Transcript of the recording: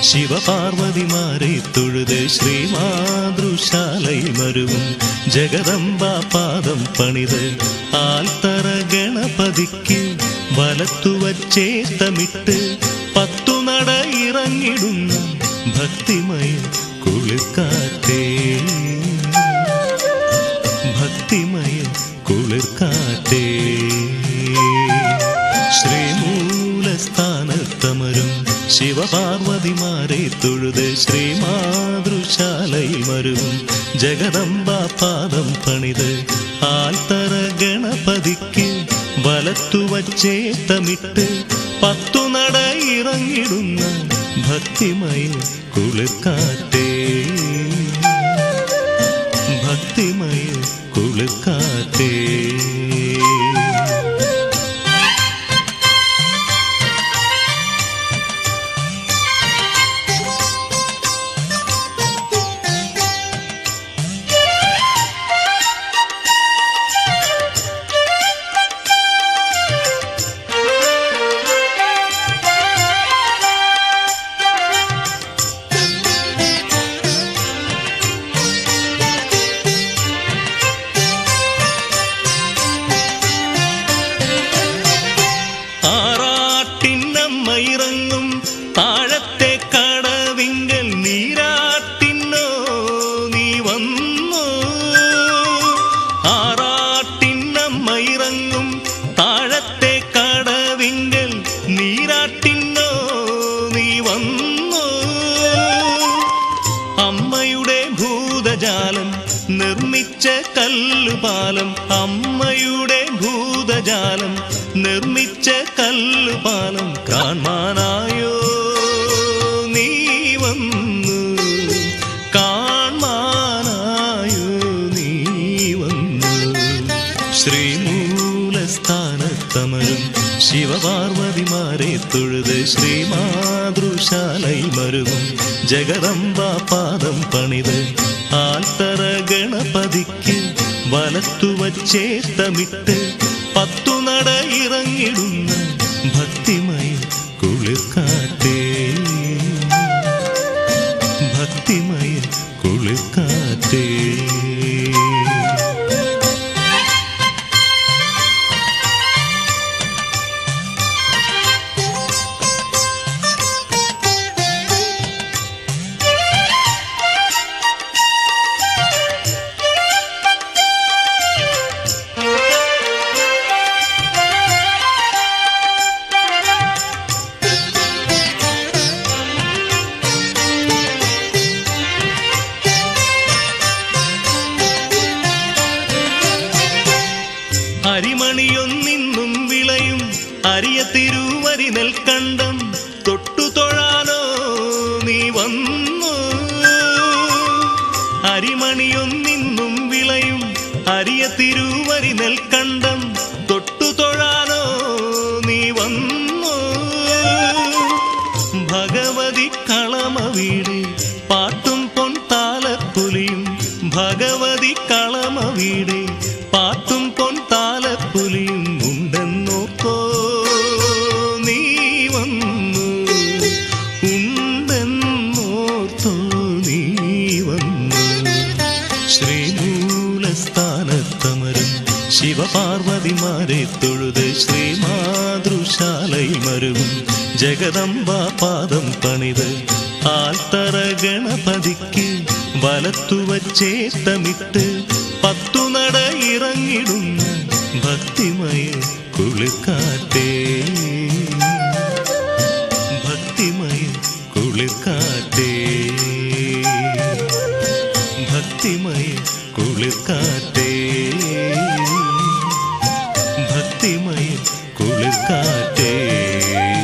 ശിവപാർവതിമാരെ തൊഴുത് ശ്രീമാതൃശാലൈ മരുവും. ജഗദംബ പാദം പണിത് ആൽത്തറ ഗണപതിക്ക് വലത്തുവച്ചേത്തമിട്ട് പത്തു നട ഇറങ്ങിടുന്ന ഭക്തിമയ കുളിർക്കാറ്റേ. ഭക്തിമയ കുളിർക്കാറ്റേ. ശ്രീമൂലസ്ഥാനത്തമരും ശിവപാർവതിമാരെ തൊഴുത് ശ്രീമാതൃശാലയിൽ വരും ജഗദംബ പാദം പണിത് ആൽത്തറ ഗണപതിക്ക് വലത്തുവച്ചേത്തമിട്ട് പത്തു നട ഇറങ്ങിടുന്ന ഭക്തിമയിൽ കുളിർക്കാറ്റേ ആറാട്ടിന്നമ്മ ഇറങ്ങും. താഴത്തെ കടവിങ്കൽ നീരാട്ടിന്നോ നീ വന്നു. ആറാട്ടിന്നമ്മ ഇറങ്ങും. താഴത്തെ കടവിങ്കൽ നീരാട്ടിന്നോ നീ വന്നു. അമ്മയുടെ ഭൂതജാലം നിർമ്മിച്ച കല്ലുപാലം അമ്മയുടെ ഭൂതജാലം നിർമ്മിച്ച കല്ലുപാലം കാൺമാനായോ? നീ വന്നു കാൺമാനായോ? നീ വന്നു ശ്രീമൂലസ്ഥാനത്തമരും ശിവപാർവതിമാരെ തൊഴുത് ശ്രീമാതൃശാലൈ മരുവും ജഗദംബ പാദം പണിത് ആൽത്തര ഗണപതിക്ക് വലത്തുവച്ചേത്തമിട്ട് പത്തു നട ഇറങ്ങിടുന്ന ഭക്തിമയ കുളിർക്കാറ്റേ ഭക്തിമയ കുളിർക്കാറ്റേ അരിയ തിരുവരി നെൽക്കണ്ടം തൊട്ടു തൊഴാനോ നീ വന്നു. അരിമണിയൊന്നിന്നും വിളയും അരിയ തിരുവരി നെൽക്കണ്ടം തൊട്ടു തൊഴാനോ നീ വന്നു. ഭഗവതി കളമ വീട് പാട്ടും പൊൻ താലപ്പുലിയും ഭഗവതി കളമ വീട് പാട്ടും പൊൻ താലപ്പൊലിയും ശിവപാർവതിമാരെ തൊഴുത് ശ്രീമാതൃശാലൈ മരുവും ജഗദംബ പാദം പണിത് ആൽത്തറ ഗണപതിക്ക് വലത്തുവച്ചേത്തമിട്ട് പത്തു നട ഇറങ്ങിടുന്ന ഭക്തിമയ കുളിർക്കാറ്റേ day.